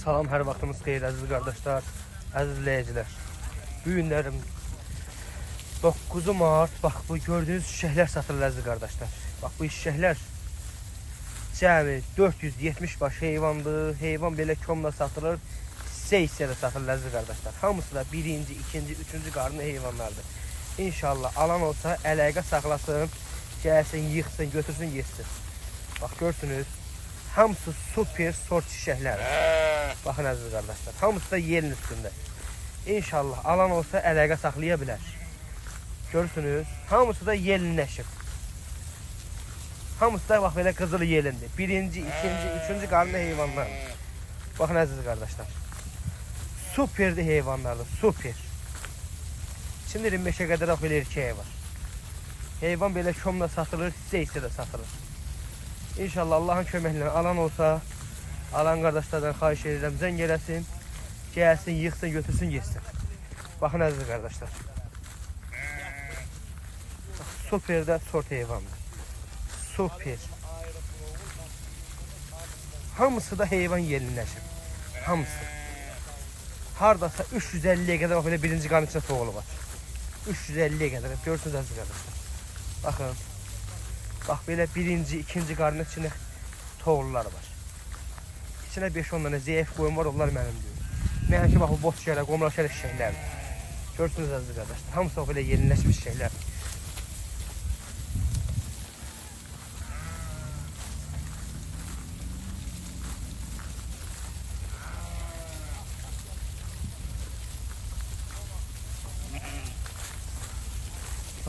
Salam, hər vaxtınız xeyir əziz qardaşlar, əziz izləyicilər. Bu günlərim 9 mart. Bax bu gördüyünüz çiçəklər satılır əziz qardaşlar. Bax bu çiçəklər cəmi 470 baş heyvandır. Heyvan belə komla satılır. Hissə hissədə satılır əziz qardaşlar. Hamısı da birinci, ikinci, üçüncü qarnı heyvanlardır. İnşallah alan olsa əlaqə saxlasın, gəlsin, yıxsın, götürsün, yesin. Bax görsünüz. Hamısı super sort çiçəklər. Baxın əziz qardaşlar, hamısı da yerin üstündə. İnşallah alan olsa əlaqə saxlaya bilər. Görürsünüz, hamısı da yelinləşib. Hamısı da bax belə qızıl yelindir. Birinci, ikinci, üçüncü qarnı heyvanlar. Baxın əziz qardaşlar. Superdir heyvanlardır, super. Şimdi 25'e kadar bax belə erkeği var. Heyvan belə komla satılır, hissə hissə də satılır. İnşallah Allahın köməklə alan olsa, alan qardaşlardan xahiş edirəm, zəng eləsin, gəlsin, yıxsın, götürsün, yesin. Baxın əziz qardaşlar. Super də sort heyvandır. Super. Hamısı da heyvan yelinləşib. Hamısı. Hardasa 350'ye kadar bax belə birinci qanın içində toğulu var. 350'ye kadar. Görürsünüz əziz qardaşlar. Baxın. Bax belə birinci, ikinci qarnın içində toğullar var. İçinə 5-10 dənə zəif qoyun var, onlar mənim deyir. Mənimki bax bu boz qomra şəhərə çiçəklərdir. Görürsünüz əziz qardaşlar. Hamısı belə yeniləşmiş çiçəklər.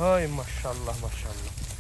Ay maşallah maşallah.